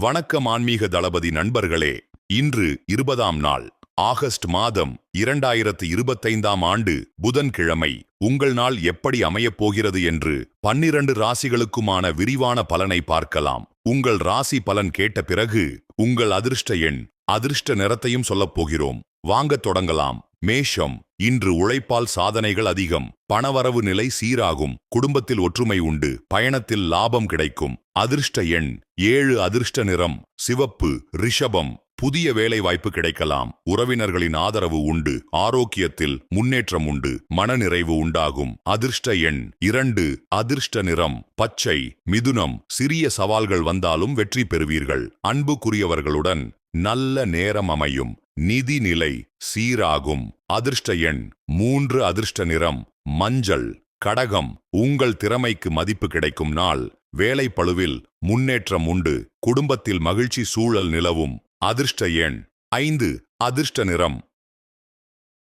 வணக்கம் ஆன்மீக தளபதி நண்பர்களே இன்று இருபதாம் நாள் ஆகஸ்ட் மாதம் இரண்டாயிரத்து இருபத்தைந்தாம் ஆண்டு புதன்கிழமை. உங்கள் நாள் எப்படி அமையப் போகிறது என்று பன்னிரண்டு ராசிகளுக்குமான விரிவான பலனை பார்க்கலாம். உங்கள் ராசி பலன் கேட்ட பிறகு உங்கள் அதிர்ஷ்ட எண் அதிர்ஷ்ட நிறத்தையும் சொல்லப் போகிறோம். வாங்கத் தொடங்கலாம். மேஷம் இன்று உழைப்பால் சாதனைகள் அதிகம் பணவரவு நிலை சீராகும் குடும்பத்தில் ஒற்றுமை உண்டு பயணத்தில் லாபம் கிடைக்கும். அதிர்ஷ்ட எண் ஏழு அதிர்ஷ்ட நிறம் சிவப்பு ரிஷபம் புதிய வேலை வாய்ப்பு கிடைக்கலாம். உறவினர்களின் ஆதரவு உண்டு ஆரோக்கியத்தில் முன்னேற்றம் உண்டு மனநிறைவு உண்டாகும். அதிர்ஷ்ட எண் இரண்டு அதிர்ஷ்ட நிறம் பச்சை மிதுனம் சிறிய சவால்கள் வந்தாலும் வெற்றி பெறுவீர்கள். அன்புக்குரியவர்களுடன் நல்ல நேரம் அமையும். நிதி நிலை சீராகும். அதிர்ஷ்ட எண் மூன்று அதிர்ஷ்ட நிறம். மஞ்சள் கடகம் உங்கள் திறமைக்கு மதிப்பு கிடைக்கும் நாள். வேலை பளுவில் முன்னேற்றம் உண்டு. குடும்பத்தில் மகிழ்ச்சி சூழல் நிலவும். அதிர்ஷ்ட எண் ஐந்து அதிர்ஷ்ட நிறம்.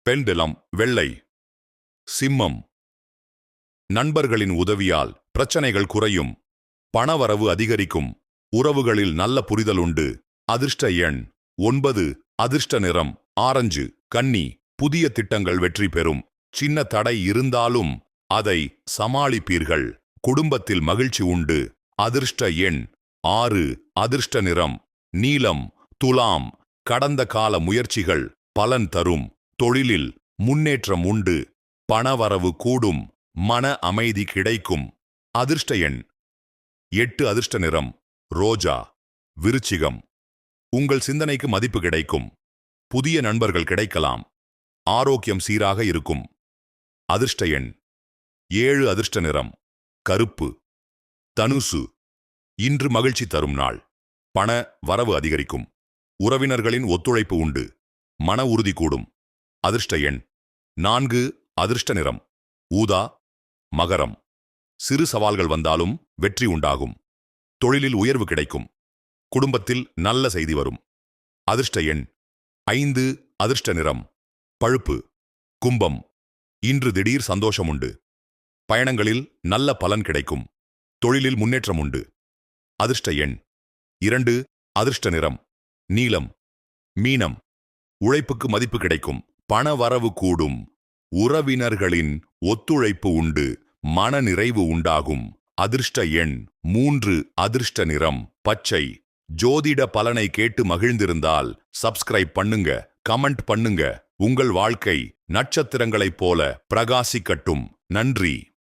பெண்டிலம் வெள்ளை. சிம்மம். நண்பர்களின் உதவியால் பிரச்சனைகள் குறையும். பணவரவு அதிகரிக்கும். உறவுகளில் நல்ல புரிதல் உண்டு. அதிர்ஷ்ட எண் ஒன்பது அதிர்ஷ்ட நிறம் ஆரஞ்சு கன்னி புதிய திட்டங்கள் வெற்றி பெறும். சின்ன தடை இருந்தாலும் அதை சமாளிப்பீர்கள். குடும்பத்தில் மகிழ்ச்சி உண்டு. அதிர்ஷ்ட எண் ஆறு அதிர்ஷ்ட நிறம் நீலம் துலாம். கடந்த கால முயற்சிகள் பலன் தரும். தொழிலில் முன்னேற்றம் உண்டு. பணவரவு கூடும். மன அமைதி கிடைக்கும். அதிர்ஷ்ட எண் எட்டு அதிர்ஷ்ட நிறம் ரோஜா. விருச்சிகம். உங்கள் சிந்தனைக்கு மதிப்பு கிடைக்கும். புதிய நண்பர்கள் கிடைக்கலாம். ஆரோக்கியம் சீராக இருக்கும். அதிர்ஷ்ட எண். ஏழு அதிர்ஷ்ட நிறம். கருப்பு. தனுசு. இன்று மகிழ்ச்சி தரும் நாள். பண வரவு அதிகரிக்கும். உறவினர்களின் ஒத்துழைப்பு உண்டு. மன உறுதி கூடும். அதிர்ஷ்ட எண். நான்கு அதிர்ஷ்ட நிறம். ஊதா. மகரம். சிறு சவால்கள் வந்தாலும் வெற்றி உண்டாகும். தொழிலில் உயர்வு கிடைக்கும். குடும்பத்தில் நல்ல செய்தி வரும். அதிர்ஷ்ட எண் ஐந்து அதிர்ஷ்ட நிறம் பழுப்பு கும்பம். இன்று திடீர் சந்தோஷம் உண்டு. பயணங்களில் நல்ல பலன் கிடைக்கும். தொழிலில் முன்னேற்றம் உண்டு. அதிர்ஷ்ட எண் இரண்டு அதிர்ஷ்ட நிறம் நீலம் மீனம். உழைப்புக்கு மதிப்பு கிடைக்கும். பண வரவு கூடும். உறவினர்களின் ஒத்துழைப்பு உண்டு. மன நிறைவு உண்டாகும். அதிர்ஷ்ட எண் மூன்று அதிர்ஷ்ட நிறம் பச்சை. ஜோதிட பலனை கேட்டு மகிழ்ந்திருந்தால் சப்ஸ்கிரைப் பண்ணுங்க கமெண்ட் பண்ணுங்க. உங்கள் வாழ்க்கை நட்சத்திரங்களைப் போல பிரகாசிக்கட்டும். நன்றி.